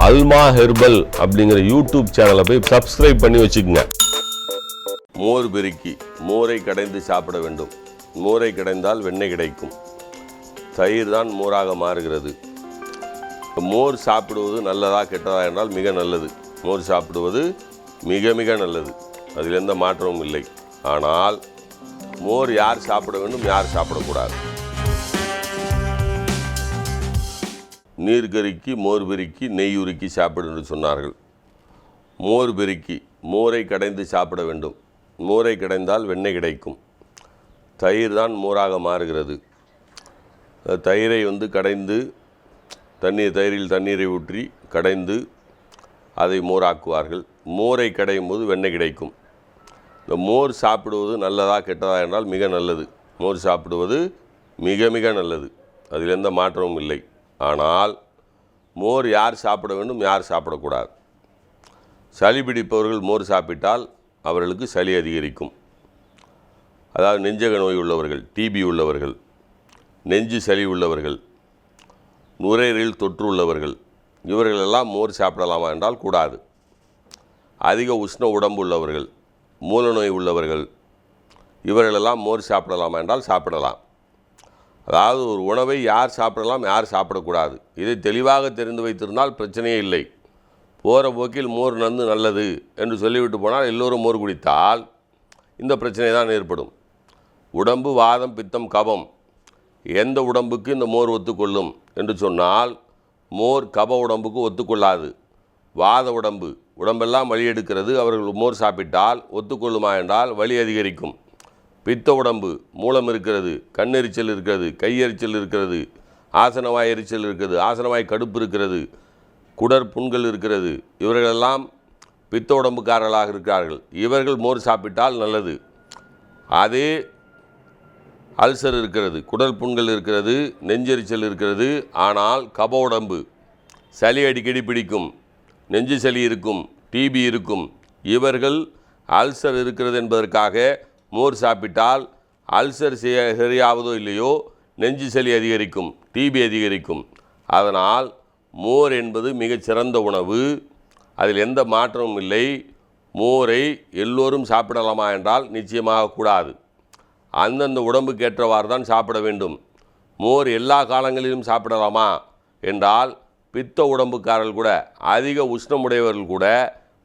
அல்மா herbal அப்படிங்கிற YouTube சேனலை போய் சப்ஸ்கிரைப் பண்ணி வச்சுக்கோங்க. மோர் பெருக்கி மோரை கடைந்து சாப்பிட வேண்டும். மோரை கடைந்தால் வெண்ணெய் கிடைக்கும். தயிர் தான் மோராக மாறுகிறது. மோர் சாப்பிடுவது நல்லதா கெட்டதா என்றால் மிக நல்லது. மோர் சாப்பிடுவது மிக மிக நல்லது. அதில் எந்த மாற்றமும் இல்லை. ஆனால் மோர் யார் சாப்பிட வேண்டும் யார் சாப்பிடக்கூடாது. நீர் கருக்கி மோர் பெருக்கி நெய் உருக்கி சாப்பிடு என்று சொன்னார்கள். மோர் பெருக்கி மோரை கடைந்து சாப்பிட வேண்டும். மோரை கடைந்தால் வெண்ணெய் கிடைக்கும். தயிர் தான் மோராக மாறுகிறது. தயிரை வந்து கடைந்து தண்ணீர் தயிரில் தண்ணீரை ஊற்றி கடைந்து அதை மோராக்குவார்கள். மோரை கடையும் போது வெண்ணெய் கிடைக்கும். இந்த மோர் சாப்பிடுவது நல்லதா கெட்டதா என்றால் மிக நல்லது. மோர் சாப்பிடுவது மிக மிக நல்லது. அதில் எந்த மாற்றமும் இல்லை. ஆனால் மோர் யார் சாப்பிட வேண்டும் யார் சாப்பிடக்கூடாது? சளி பிடிப்பவர்கள் மோர் சாப்பிட்டால் அவர்களுக்கு சளி அதிகரிக்கும். அதாவது நெஞ்சக நோய் உள்ளவர்கள் டிபி உள்ளவர்கள் நெஞ்சு சளி உள்ளவர்கள் நுரையீரல் தொற்று உள்ளவர்கள் இவர்களெல்லாம் மோர் சாப்பிடலாமா என்றால் கூடாது. அதிக உஷ்ண உடம்பு உள்ளவர்கள் மூலநோய் உள்ளவர்கள் இவர்களெல்லாம் மோர் சாப்பிடலாமா என்றால் சாப்பிடலாம். அதாவது ஒரு உணவை யார் சாப்பிடலாம் யார் சாப்பிடக்கூடாது. இதை தெளிவாக தெரிந்து வைத்திருந்தால் பிரச்சனையே இல்லை. போகிற போக்கில் மோர் நந்து நல்லது என்று சொல்லிவிட்டு போனால் எல்லோரும் மோர் குடித்தால் இந்த பிரச்சனை தான் ஏற்படும். உடம்பு வாதம் பித்தம் கபம் எந்த உடம்புக்கு இந்த மோர் ஒத்துக்கொள்ளும் என்று சொன்னால் மோர் கப உடம்புக்கு ஒத்துக்கொள்ளாது. வாத உடம்பு உடம்பெல்லாம் வலி எடுக்கிறது அவர்கள் மோர் சாப்பிட்டால் ஒத்துக்கொள்ளுமா என்றால் வலி அதிகரிக்கும். பித்த உடம்பு மூலம் இருக்கிறது கண்ணெரிச்சல் இருக்கிறது கையெரிச்சல் இருக்கிறது ஆசனவாய் எரிச்சல் இருக்கிறது ஆசனவாய் கடுப்பு இருக்கிறது குடர் புண்கள் இருக்கிறது இவர்களெல்லாம் பித்த உடம்புக்காரர்களாக இருக்கிறார்கள். இவர்கள் மோர் சாப்பிட்டால் நல்லது. அதே அல்சர் இருக்கிறது குடல் புண்கள் இருக்கிறது நெஞ்செரிச்சல் இருக்கிறது ஆனால் கப உடம்பு சளி அடிக்கடி பிடிக்கும் நெஞ்சு சளி இருக்கும் டிபி இருக்கும் இவர்கள் அல்சர் இருக்கிறது என்பதற்காக மோர் சாப்பிட்டால் அல்சர் சரியாவதோ இல்லையோ? நெஞ்சு சளி அதிகரிக்கும் டிபி அதிகரிக்கும். அதனால் மோர் என்பது மிகச்சிறந்த உணவு. அதில் எந்த மாற்றமும் இல்லை. மோரை எல்லோரும் சாப்பிடலாமா என்றால் நிச்சயமாக கூடாது. அந்தந்த உடம்புக்கு ஏற்றவாறு தான் சாப்பிட வேண்டும். மோர் எல்லா காலங்களிலும் சாப்பிடலாமா? என்றால் பித்த உடம்புக்காரர்கள் கூட அதிக உஷ்ணமுடையவர்கள் கூட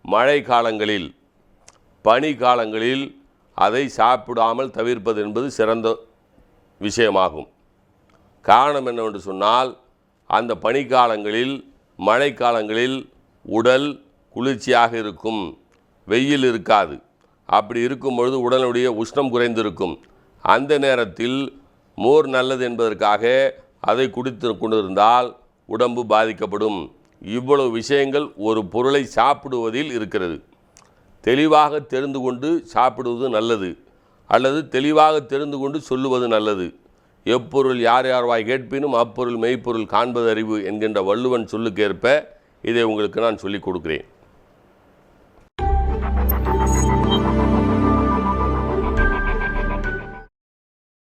மழை காலங்களில் பனி காலங்களில் அதை சாப்பிடாமல் தவிர்ப்பது என்பது சிறந்த விஷயமாகும். காரணம் என்னவென்று சொன்னால் அந்த பனிக்காலங்களில் மழைக்காலங்களில் உடல் குளிர்ச்சியாக இருக்கும். வெயில் இருக்காது. அப்படி இருக்கும் பொழுது உடலுடைய உஷ்ணம் குறைந்திருக்கும். அந்த நேரத்தில் மோர் நல்லது என்பதற்காக அதை குடித்து கொண்டிருந்தால் உடம்பு பாதிக்கப்படும். இவ்வளவு விஷயங்கள் ஒரு பொருளை சாப்பிடுவதில் இருக்கிறது. தெளிவாக தெரிந்து கொண்டு சாப்பிடுவது நல்லது அல்லது தெளிவாக தெரிந்து கொண்டு சொல்லுவது நல்லது. எப்பொருள் யார் யார் வாய் கேட்பினும் அப்பொருள் மெய்ப்பொருள் காண்பது அறிவு என்கின்ற வள்ளுவன் சொல்லுக்கேற்ப இதை உங்களுக்கு நான் சொல்லிக் கொடுக்கிறேன்.